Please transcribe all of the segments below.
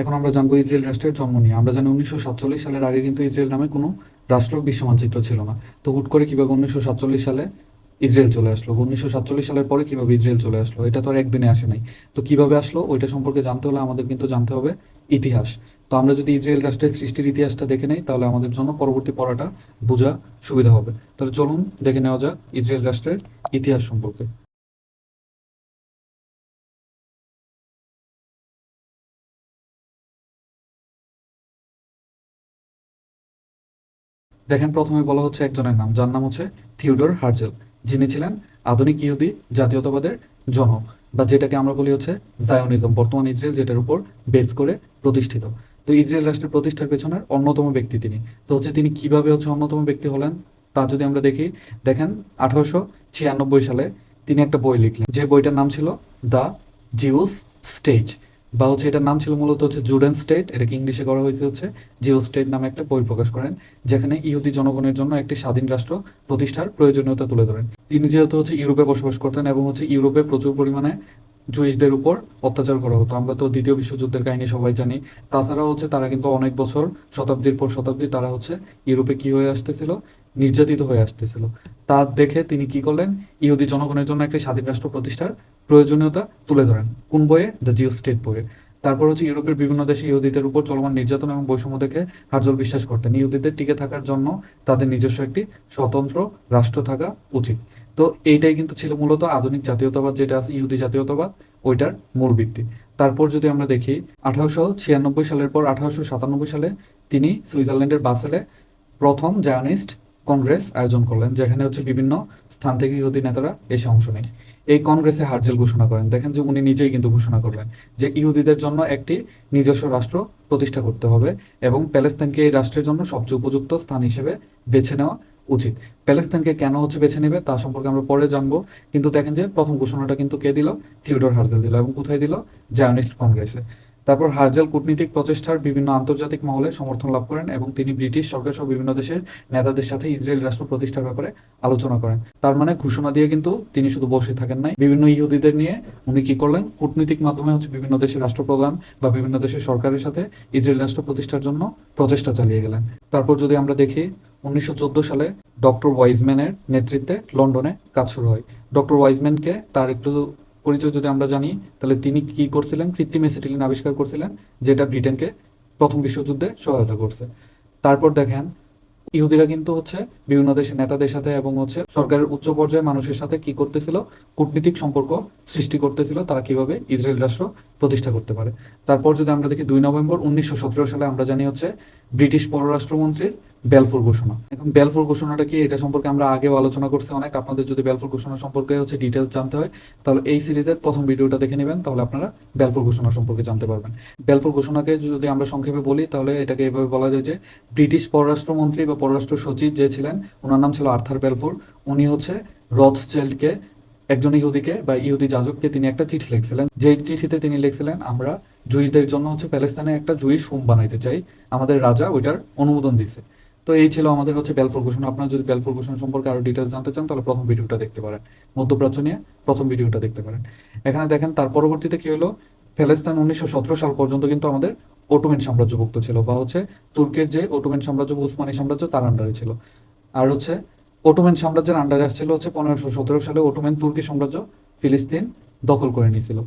এখন আমরা জানব ইসরায়েল রাষ্ট্রের জন্ম নিয়ে। আমরা জানি উনিশশো সাতচল্লিশ সালের আগে কিন্তু ইসরায়েল নামে কোনো রাষ্ট্র বিশ্ব মানচিত্র ছিল না। তো হুট করে কীভাবে উনিশশো সাতচল্লিশ সালে ইসরায়েল চলে আসলো? উনিশশো সাতচল্লিশ সালের পরে কীভাবে ইসরায়েল চলে আসলো? এটা তো আর একদিনে আসে নাই। তো কীভাবে আসলো? ওইটা সম্পর্কে জানতে হলে আমাদের কিন্তু জানতে হবে ইতিহাস। তো আমরা যদি ইসরায়েল রাষ্ট্রের সৃষ্টির ইতিহাসটা দেখে নেই, তাহলে আমাদের জন্য পরবর্তী পড়াটা বোঝা সুবিধা হবে। তাহলে চলুন দেখে নেওয়া যাক ইসরায়েল রাষ্ট্রের ইতিহাস সম্পর্কে। দেখেন প্রথমে বলা হচ্ছে একজনের নাম, যার নাম হচ্ছে থিওডর হার্জেল, যিনি ছিলেন আধুনিক ইহুদি জাতীয়তাবাদের জনক বা যেটাকে আমরা বলি হচ্ছে জায়নিজম, বর্তমান ইসরায়েল যেটার উপর বেস করে প্রতিষ্ঠিত। তো ইসরায়েল রাষ্ট্রের প্রতিষ্ঠার পেছনের অন্যতম ব্যক্তি তিনি। তো হচ্ছে তিনি কীভাবে হচ্ছে অন্যতম ব্যক্তি হলেন? তা যদি আমরা দেখি, দেখেন আঠারোশো ছিয়ানব্বই সালে তিনি একটা বই লিখলেন। যে বইটার নাম ছিল দ্য জিউস স্টেট বা হচ্ছে এটার নাম ছিল মূলত হচ্ছে জুডেন স্টেট, এটাকে ইংলিশে করা হয়েছে হচ্ছে জিও স্টেট নামে একটা বই প্রকাশ করেন, যেখানে ইহুদি জনগণের জন্য একটি স্বাধীন রাষ্ট্র প্রতিষ্ঠার প্রয়োজনীয়তা তুলে ধরেন। তিনি যেহেতু হচ্ছে ইউরোপে বসবাস করতেন এবং হচ্ছে ইউরোপে প্রচুর পরিমাণে জুইসদের উপর অত্যাচার করা হতো। আমরা তো দ্বিতীয় বিশ্বযুদ্ধের কাহিনী সবাই জানি। তাছাড়াও হচ্ছে তারা কিন্তু অনেক বছর, শতাব্দীর পর শতাব্দী তারা হচ্ছে ইউরোপে কি হয়ে আসতেছিল? নির্যাতিত হয়ে আসতেছিল। তা দেখে তিনি কি করলেন? ইহুদি জনগণের জন্য একটি স্বাধীন রাষ্ট্র প্রতিষ্ঠার প্রয়োজনীয়তা তুলে ধরেন। কোন বইয়ে? দ্য জিও স্টেট বইয়ে। তারপর হচ্ছে ইউরোপের বিভিন্ন দেশে ইহুদিদের উপর চলমান নির্যাতন এবং বৈষম্য দেখে হার্জল বিশ্বাস করতেন। ইহুদিদের টিকে থাকার জন্য তাদের নিজস্ব একটি স্বতন্ত্র রাষ্ট্র থাকা উচিত। তো এইটাই কিন্তু ছিল মূলত আধুনিক জাতীয়তাবাদ, যেটা আছে ইহুদি জাতীয়তাবাদ, ওইটার মূল ভিত্তি। তারপর যদি আমরা দেখি, আঠারোশো ছিয়ানব্বই সালের পর আঠারোশো সাতানব্বই সালে তিনি সুইজারল্যান্ডের বাসেলে প্রথম জায়নিস্ট কংগ্রেস আয়োজন করলেন, যেখানে হচ্ছে বিভিন্ন স্থান থেকে ইহুদি নেতারা এসে অংশ নেয়। এই কংগ্রেসে হার্জেল ঘোষণা করেন। দেখেন যে উনি নিজেই কিন্তু ঘোষণা করলেন যে ইহুদিদের জন্য একটি নিজস্ব রাষ্ট্র প্রতিষ্ঠা করতে হবে এবং প্যালেস্তাইনকে এই রাষ্ট্রের জন্য সবচেয়ে উপযুক্ত স্থান হিসেবে বেছে নেওয়া উচিত। প্যালেস্তাইনকে কেন হচ্ছে বেছে নেবে তা সম্পর্কে আমরা পরে জানব। কিন্তু দেখেন যে প্রথম ঘোষণাটা কিন্তু কে দিল? থিওডর হার্জেল দিল এবং কোথায় দিল? জায়নিস্ট কংগ্রেসে। তারপর হার্জেল কূটনীতিক প্রচেষ্টার বিভিন্ন আন্তর্জাতিক মহলে সমর্থন লাভ করেন এবং তিনি ব্রিটিশ সরকার সহ বিভিন্ন দেশের নেতাদের সাথে ইসরায়েল রাষ্ট্র প্রতিষ্ঠার ব্যাপারে আলোচনা করেন। তার মানে ঘোষণা দিয়ে কিন্তু তিনি শুধু বসে থাকেন নাই। বিভিন্ন ইহুদিদের নিয়ে উনি কি করলেন? কূটনীতিক মাধ্যমে হচ্ছে বিভিন্ন দেশের রাষ্ট্রপ্রধান বা বিভিন্ন দেশের সরকারের সাথে ইসরায়েল রাষ্ট্র প্রতিষ্ঠার জন্য প্রচেষ্টা চালিয়ে গেলেন। তারপর যদি আমরা দেখি, উনিশশো চোদ্দ সালে ডক্টর ওয়াইজম্যানের নেতৃত্বে লন্ডনে কাজ শুরু হয়। ডক্টর ওয়াইজম্যানকে তার একটু পরিচয় যদি আমরা জানি, তাহলে তিনি কি করছিলেন? কৃত্রিম এসিটিলিন আবিষ্কার করছিলেন, যেটা ব্রিটেনকে প্রথম বিশ্বযুদ্ধে সহায়তা করছে। তারপর দেখেন, ইহুদিরা কিন্তু হচ্ছে বিভিন্ন দেশের নেতাদের সাথে এবং হচ্ছে সরকারের উচ্চ পর্যায়ের মানুষের সাথে কি করতেছিল? কূটনীতিক সম্পর্ক সৃষ্টি করতেছিল, তারা কীভাবে ইসরায়েল রাষ্ট্র প্রতিষ্ঠা করতে পারে। তারপর যদি আমরা দেখি দুই নভেম্বর উনিশশো সালে আমরা জানি হচ্ছে ব্রিটিশ পররাষ্ট্রমন্ত্রীর বেলফুর ঘোষণা। এখন বেলফুর ঘোষণাটা কি? এটা সম্পর্কে আমরা আগেও আলোচনা করছি অনেক। আপনাদের যদি বেলফুর ঘোষণা সম্পর্কে হচ্ছে ডিটেলস জানতে হয়, তাহলে এই সিরিজের প্রথম ভিডিওটা দেখে নেবেন, তাহলে আপনারা বেলফুর ঘোষণা সম্পর্কে জানতে পারবেন। বেলফুর ঘোষণাকে যদি আমরা সংক্ষেপে বলি, তাহলে এটাকে এভাবে বলা যায় যে ব্রিটিশ পররাষ্ট্রমন্ত্রী বা পররাষ্ট্র সচিব যে ছিলেন, ওনার নাম ছিল আর্থার বেলফুর। উনি হচ্ছে রথচেল্ডকে একজন ইহুদিকে বা ইহুদি যাজককে তিনি একটা চিঠি লিখছিলেন। যে চিঠিতে তিনি লিখছিলেন, আমরা জুইসদের জন্য হচ্ছে প্যালেস্তানে একটা জুইস হোম বানাইতে চাই। আমাদের রাজা ওইটার অনুমোদন দিছে তো এই ছিল আমাদের হচ্ছে বেলফোর ঘোষণা। আপনারা যদি বেলফোর ঘোষণা সম্পর্কে আরও ডিটেলস জানতে চান, তাহলে প্রথম ভিডিওটা দেখতে পারেন। মধ্যপ্রাচ্য নিয়ে প্রথম ভিডিওটা দেখতে পারেন। এখানে দেখেন, তার পরবর্তীতে কি হলো? প্যালেস্তাইন উনিশশো সাল পর্যন্ত কিন্তু আমাদের ওটোমেন সাম্রাজ্যভুক্ত ছিল বা হচ্ছে তুর্কের যে ওটোমেন সাম্রাজ্য উসমানী সাম্রাজ্য, তার আন্ডারে ছিল। আর হচ্ছে ওটোমেন সাম্রাজ্যের আন্ডারে আসছিল হচ্ছে পনেরোশো সতেরো সালে ওটোমেন তুর্কি সাম্রাজ্য ফিলিস্তিন দখল করে নিয়েছিল।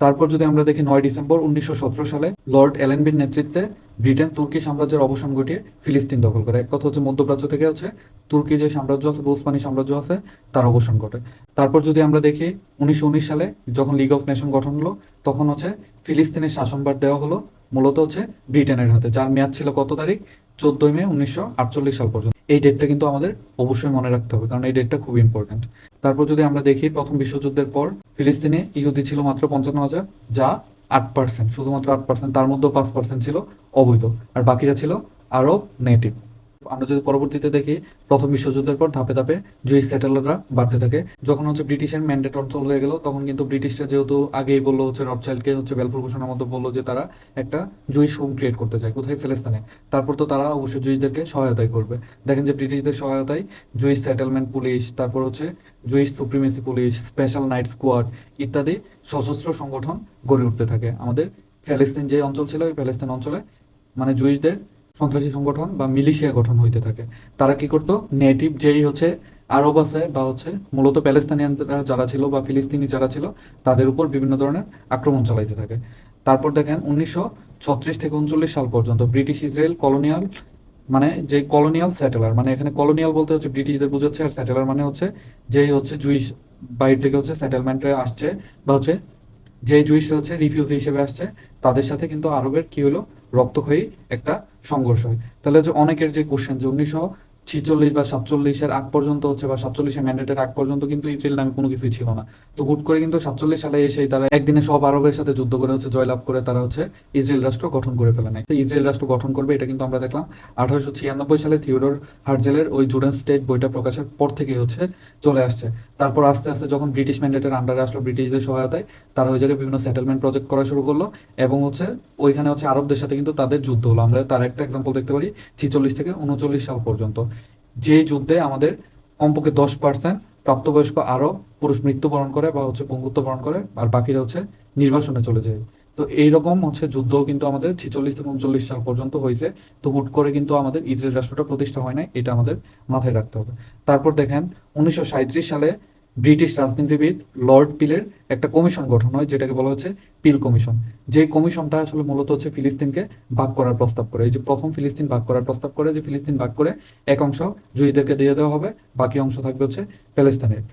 তারপর যদি আমরা দেখি নয় ডিসেম্বর উনিশশো সালে লর্ড এলেনবির নেতৃত্বে ব্রিটেন তুর্কি সাম্রাজ্যের অবসান ঘটিয়ে ফিলিস্তিন দখল করে। এক কথা হচ্ছে মধ্যপ্রাচ্য থেকে হচ্ছে তুর্কি যে সাম্রাজ্য আছে উসমানী সাম্রাজ্য আছে, তার অবসান ঘটে। তারপর যদি আমরা দেখি উনিশশো উনিশ সালে যখন লিগ অফ নেশন গঠন হলো, তখন হচ্ছে ফিলিস্তিনের শাসনভার দেওয়া হলো মূলত হচ্ছে ব্রিটেনের হাতে, যার মেয়াদ ছিল কত তারিখ? চোদ্দই মে উনিশশো আটচল্লিশ সাল পর্যন্ত। এই ডেটটা কিন্তু আমাদের অবশ্যই মনে রাখতে হবে, কারণ এই ডেটটা খুব ইম্পর্টেন্ট তারপর যদি আমরা দেখি প্রথম বিশ্বযুদ্ধের পর, ফিলিস্তিনে ইহুদি ছিল মাত্র পঞ্চান্ন হাজার, যা আট পার্সেন্ট শুধুমাত্র আট পার্সেন্ট তার মধ্যে পাঁচ পার্সেন্ট ছিল অবৈধ, আর বাকিরা ছিল আরব নেটিভ আমরা যদি পরবর্তীতে দেখি, প্রথম বিশ্বযুদ্ধের পর ধাপে ধাপে জুইস সেটেলাররা বাড়তে থাকে। যখন হচ্ছে ব্রিটিশের ম্যান্ডেট অঞ্চল হয়ে গেল, তখন কিন্তু ব্রিটিশরা যেহেতু আগেই বলল হচ্ছে রবচাইল্ডকে হচ্ছে বেলফুর ঘোষণার মধ্যে বলল যে তারা একটা জুইস হোম ক্রিয়েট করতে চায়, কোথায়? ফিলিস্তিনে। তারপর তো তারা অবশ্যই জুইসদেরকে সহায়তাই করবে। দেখেন যে ব্রিটিশদের সহায়তায় জুইস সেটেলমেন্ট পুলিশ তারপর হচ্ছে Jewish supremacy police special night squad ইত্যাদি সশস্ত্র সংগঠন গড়ে উঠতে থাকে। আমাদের প্যালেস্তিন যে অঞ্চল ছিল ওই প্যালেস্তিন অঞ্চলে মানে জুইসদের সন্ত্রাসী সংগঠন বা মিলিশিয়া গঠন হইতে থাকে। তারা কি করতো? নেটিভ যেই হচ্ছে আরব আছে বা হচ্ছে মূলত প্যালেস্তানিয়ান যারা ছিল বা ফিলিস্তিনি যারা ছিল, তাদের উপর বিভিন্ন ধরনের আক্রমণ চালাইতে থাকে। তারপর দেখেন উনিশশো ছত্রিশ থেকে উনচল্লিশ সাল পর্যন্ত ব্রিটিশ ইসরায়েল কলোনিয়াল মানে যে কলোনিয়াল সেটেলার মানে এখানে কলোনিয়াল বলতে হচ্ছে ব্রিটিশদের বোঝাচ্ছে, আর সেটেলার মানে হচ্ছে যেই হচ্ছে জুইশ বাইরে থেকে হচ্ছে সেটেলমেন্টে আসছে বা হচ্ছে যে জুইশ হচ্ছে রিফিউজি হিসেবে আসছে, তাদের সাথে কিন্তু আরবের কি হলো? রক্তক্ষয়ী একটা সংঘর্ষ হয়। তাহলে যে অনেকের যে কোশ্চেন যে উনিশশো ছিচল্লিশ বা সাতচল্লিশের আগ পর্যন্ত হচ্ছে বা সাতচল্লিশের ম্যান্ডেটের আগ পর্যন্ত কিন্তু ইসরায়েল নামে কোনো কিছুই ছিল না। তো হুট করে কিন্তু সাতচল্লিশ সালে এসে তারা একদিনে সব আরবের সাথে যুদ্ধ করে হচ্ছে জয়লাভ করে তারা হচ্ছে ইসরায়েল রাষ্ট্র গঠন করে ফেলে নেয় তো ইসরায়েল রাষ্ট্র গঠন করবে, এটা কিন্তু আমরা দেখলাম আঠারোশো ছিয়ানব্বই সালে থিওডোর হার্জেলের ওই জুডেন স্টেট বইটা প্রকাশের পর থেকে হচ্ছে চলে আসছে। তারপর আস্তে আস্তে যখন ব্রিটিশ ম্যান্ডেটের আন্ডারে আসলো ব্রিটিশদের সহায়তায় তারা ওই জায়গায় বিভিন্ন সেটেলমেন্ট প্রজেক্ট করা শুরু করল এবং হচ্ছে ওইখানে হচ্ছে আরবদের সাথে কিন্তু তাদের যুদ্ধ হলো। আমরা তার একটা এক্সাম্পল দেখতে পারি, ছিচল্লিশ থেকে উনচল্লিশ সাল পর্যন্ত। যেই যুদ্ধে আমাদের কমপক্ষে দশ পার্সেন্ট প্রাপ্তবয়স্ক আরব পুরুষ মৃত্যুবরণ করে বা হচ্ছে পঙ্গুত্ব বরণ করে, আর বাকিরা হচ্ছে নির্বাসনে চলে যায়। তো এইরকম হচ্ছে যুদ্ধ কিন্তু আমাদের ছিচল্লিশ থেকে উনচল্লিশ সাল পর্যন্ত হয়েছে। তো হুট করে কিন্তু আমাদের ইসরায়েল রাষ্ট্রটা প্রতিষ্ঠা হয় নাই, এটা আমাদের মাথায় রাখতে হবে। তারপর দেখেন, উনিশশো সালে ব্রিটিশ রাজনীতিবিদ লর্ড পিলের একটা কমিশন গঠন হয়, যেটাকে বলা হচ্ছে পিল কমিশন। যে কমিশনটা আসলে মূলত হচ্ছে ফিলিস্তিনকে ভাগ করার প্রস্তাব করে। এই যে প্রথম ফিলিস্তিন ভাগ করার প্রস্তাব করে, যে ফিলিস্তিন ভাগ করে, এক অংশ জুইসদেরকে দিয়ে দেওয়া হবে, বাকি অংশ থাকবে হচ্ছে প্যালেস্তানের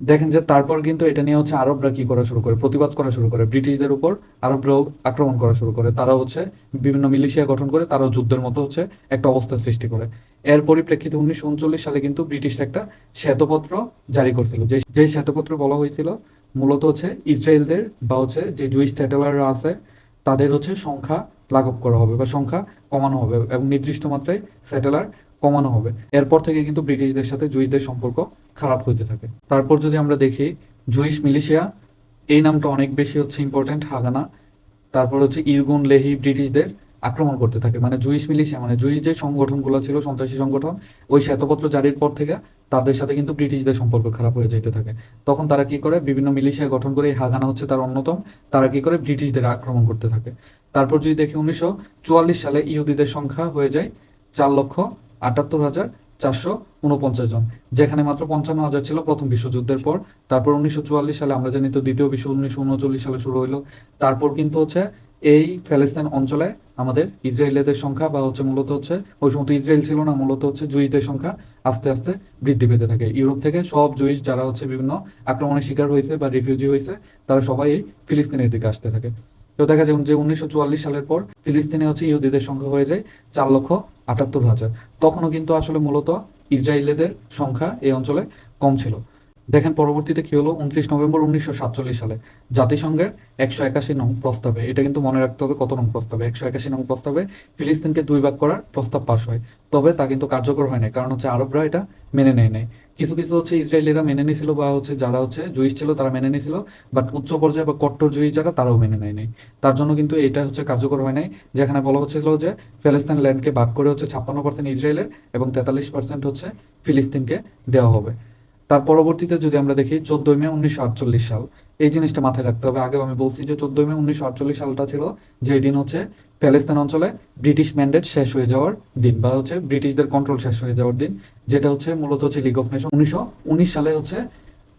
দেখেন যে তারপর কিন্তু এটা নিয়ে হচ্ছে আরবরা কি করা শুরু করে? প্রতিবাদ করা শুরু করে। ব্রিটিশদের উপর আরবরাও আক্রমণ করা শুরু করে। তারা হচ্ছে বিভিন্ন মিলিশিয়া গঠন করে, তারাও যুদ্ধের মতো হচ্ছে একটা অবস্থা সৃষ্টি করে। এর পরিপ্রেক্ষিতে উনিশশো উনচল্লিশ সালে কিন্তু ব্রিটিশরা একটা শ্বেতপত্র জারি করছিল। যে যে শ্বেতপত্র বলা হয়েছিল মূলত হচ্ছে ইসরায়েলদের বা হচ্ছে যে জুইস সেটেলাররা আছে, তাদের হচ্ছে সংখ্যা লাঘব করা হবে বা সংখ্যা কমানো হবে এবং নির্দিষ্ট মাত্রায় সেটেলার কমানো হবে। এরপর থেকে কিন্তু ব্রিটিশদের সাথে জুইসদের সম্পর্ক খারাপ হইতে থাকে। তারপর যদি আমরা দেখি জুইস মিলিশিয়া, এই নামটা অনেক বেশি হচ্ছে ইম্পর্টেন্ট হাগানা। তারপর হচ্ছে ইরগুন, লেহি ব্রিটিশদের আক্রমণ করতে থাকে। মানে জুইস মিলিশিয়া মানে জুইস যে সংগঠনগুলো ছিল, সন্ত্রাসী সংগঠন, ওই শ্বেতপত্র জারির পর থেকে তাদের সাথে কিন্তু ব্রিটিশদের সম্পর্ক খারাপ হয়ে যেতে থাকে। তখন তারা কি করে? বিভিন্ন মিলিশিয়া গঠন করে এই হাগানা হচ্ছে তার অন্যতম। তারা কি করে? ব্রিটিশদের আক্রমণ করতে থাকে। তারপর যদি দেখি উনিশশো চুয়াল্লিশ সালে ইহুদিদের সংখ্যা হয়ে যায় চার লক্ষ। আটাত্তর হাজার চারশো উনপঞ্চাশ জন, যেখানে মাত্র পঞ্চান্ন হাজার ছিল প্রথম বিশ্বযুদ্ধের পর। তারপর উনিশশো চুয়াল্লিশ সালে আমরা জানি তো দ্বিতীয় বিশ্ব, উনিশশো উনচল্লিশ সালে শুরু হইল। তারপর কিন্তু হচ্ছে এই ফ্যালেস্তাইন অঞ্চলে আমাদের ইসরায়েলিদের সংখ্যা বা হচ্ছে মূলত হচ্ছে, ওই সময় ইসরায়েল ছিল না, মূলত হচ্ছে জুইসদের সংখ্যা আস্তে আস্তে বৃদ্ধি পেতে থাকে। ইউরোপ থেকে সব জুইস যারা হচ্ছে বিভিন্ন আক্রমণের শিকার হয়েছে বা রিফিউজি হয়েছে, তারা সবাই ফিলিস্তিনের দিকে আসতে থাকে। তো দেখা যায় যে উনিশশো চুয়াল্লিশ সালের পর ফিলিস্তিনে হচ্ছে ইহুদিদের সংখ্যা হয়ে যায় চার লক্ষ আটাত্তর হাজার। তখনও কিন্তু আসলে মূলত ইসরায়েলিদের সংখ্যা এই অঞ্চলে কম ছিল। দেখেন পরবর্তীতে কি হলো? উনত্রিশ নভেম্বর উনিশশো সাতচল্লিশ সালে জাতিসংঘের একশো একাশি নং প্রস্তাবে, এটা কিন্তু মনে রাখতে হবে কত নং প্রস্তাবে? একশো একাশি নং প্রস্তাবে ফিলিস্তিনকে দুই ভাগ করার প্রস্তাব পাশ হয়। তবে তা কিন্তু কার্যকর হয় নাই, কারণ হচ্ছে আরবরা এটা মেনে নেয় নাই। কিছু কিছু হচ্ছে ইসরায়েলিরা মেনে নিয়েছিল বা হচ্ছে যারা হচ্ছে জুইস ছিল তারা মেনে নিয়েছিল বাট উচ্চ পর্যায়ে বা কট্টর জুইস যারা তারাও মেনে নেয়নি। তার জন্য কিন্তু এটা হচ্ছে কার্যকর হয় নাই, যেখানে বলা হচ্ছিল যে প্যালেস্তাইন ল্যান্ডকে বাদ করে হচ্ছে ছাপ্পান্ন পার্সেন্ট ইসরায়েলের এবং তেতাল্লিশ পার্সেন্ট হচ্ছে ফিলিস্তিনকে দেওয়া হবে। তার পরবর্তীতে যদি আমরা দেখি, চোদ্দই মে উনিশশো আটচল্লিশ সাল এই জিনিসটা মাথায় রাখতে হবে। আগেও আমি বলছি যে চোদ্দই মে উনিশশো আটচল্লিশ সালটা ছিল যে দিন হচ্ছে প্যালেস্তান অঞ্চলে ব্রিটিশ ম্যান্ডেট শেষ হয়ে যাওয়ার দিন বা হচ্ছে ব্রিটিশদের কন্ট্রোল শেষ হয়ে যাওয়ার দিন, যেটা হচ্ছে মূলত হচ্ছে লিগ অফ নেশন উনিশশো উনিশ সালে হচ্ছে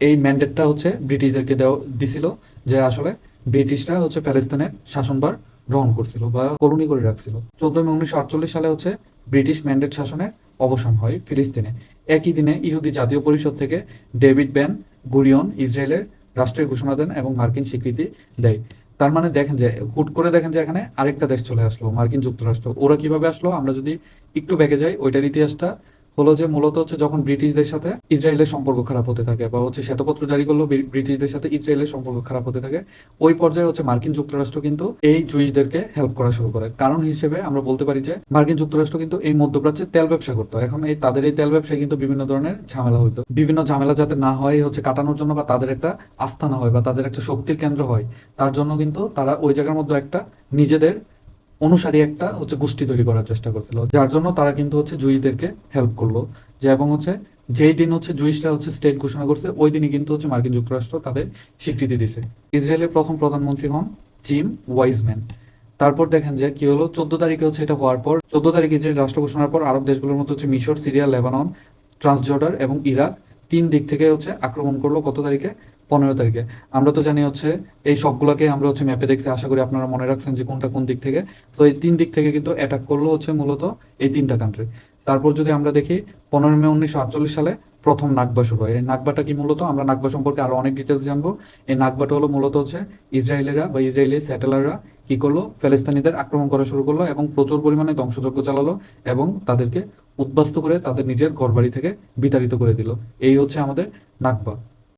এই ম্যান্ডেটটা হচ্ছে ব্রিটিশদেরকে দেওয়া, দিছিল যে আসলে ব্রিটিশরা হচ্ছে প্যালেস্তাইনের শাসনভার গ্রহণ করছিল বা কলোনি করে রাখছিল। চোদ্দই মে উনিশশো আটচল্লিশ সালে হচ্ছে ব্রিটিশ ম্যান্ডেট শাসনের অবসান হয় ফিলিস্তিনে। একই দিনে ইহুদি জাতীয় পরিষদ থেকে ডেভিড ব্যান গুরিয়ন, ইসরায়েলের রাষ্ট্রীয় ঘোষণা দেন এবং মার্কিন স্বীকৃতি দেয়। তার মানে দেখেন যে, হুট করে দেখেন যে এখানে আরেকটা দেশ চলে আসলো, মার্কিন যুক্তরাষ্ট্র। ওরা কীভাবে আসলো? আমরা যদি একটু ব্যাগে যাই, ওইটার ইতিহাসটা হলো যে মূলত হচ্ছে যখন ব্রিটিশদের সাথে ইসরায়েলের সম্পর্ক খারাপ হতে থাকে বা হচ্ছে শ্বেতপত্র জারি করল ব্রিটিশদের সাথে ইসরায়েলের সম্পর্ক খারাপ হতে থাকে, ওই পর্যায়ে হচ্ছে মার্কিন যুক্তরাষ্ট্র কিন্তু এই জুইসদেরকে হেল্প করা শুরু করে। কারণ হিসেবে আমরা বলতে পারি যে মার্কিন যুক্তরাষ্ট্র কিন্তু এই মধ্যপ্রাচ্যে তেল ব্যবসা করতো। এখন এই তাদের এই তেল ব্যবসায় কিন্তু বিভিন্ন ধরনের ঝামেলা হইতো। বিভিন্ন ঝামেলা যাতে না হয় হচ্ছে কাটানোর জন্য বা তাদের একটা আস্থা না হয় বা তাদের একটা শক্তির কেন্দ্র হয়, তার জন্য কিন্তু তারা ওই জায়গার মধ্যে একটা নিজেদের অনুসারী একটা হচ্ছে গোষ্ঠী তৈরি করার চেষ্টা করছিল। যার জন্য তারা কিন্তু হচ্ছে জুইসদেরকে হেল্প করল। যে এবং হচ্ছে যেই দিন হচ্ছে জুইসরা হচ্ছে স্টেট ঘোষণা করছে, ওই দিনই কিন্তু হচ্ছে মার্কিন যুক্তরাষ্ট্র তাদের স্বীকৃতি দিছে। ইসরায়েলের প্রথম প্রধানমন্ত্রী হন জিম ওয়াইজম্যান তারপর দেখেন যে কি হলো, চোদ্দ তারিখে হচ্ছে এটা হওয়ার পর, চোদ্দ তারিখে যে রাষ্ট্র ঘোষণার পর আরব দেশগুলোর মধ্যে হচ্ছে মিশর, সিরিয়া, লেবানন, ট্রান্সজর্ডার এবং ইরাক তিন দিক থেকে হচ্ছে আক্রমণ করল কত তারিখে। পনেরো তারিখে। আমরা তো জানি হচ্ছে এই সবগুলোকে আমরা হচ্ছে ম্যাপে দেখছি। আশা করি আপনারা মনে রাখছেন যে কোনটা কোন দিক থেকে। তো এই তিন দিক থেকে কিন্তু অ্যাটাক করল হচ্ছে মূলত এই তিনটা কান্ট্রি তারপর যদি আমরা দেখি, পনেরো মে উনিশশো আটচল্লিশ সালে প্রথম নাকবা শুরু হয়। এই নাকবাটা কি মূলত? আমরা নাকবা সম্পর্কে আরও অনেক ডিটেলস জানব। এই নাকবাটা হলো মূলত হচ্ছে ইসরায়েলেরা বা ইসরায়েলি স্যাটেলাররা কি করল? ফেলেস্তানিদের আক্রমণ করা শুরু করল এবং প্রচুর পরিমাণে ধ্বংসযজ্ঞ চালালো এবং তাদেরকে উদ্বাস্ত করে তাদের নিজের ঘরবাড়ি থেকে বিতাড়িত করে দিল। এই হচ্ছে আমাদের নাকবা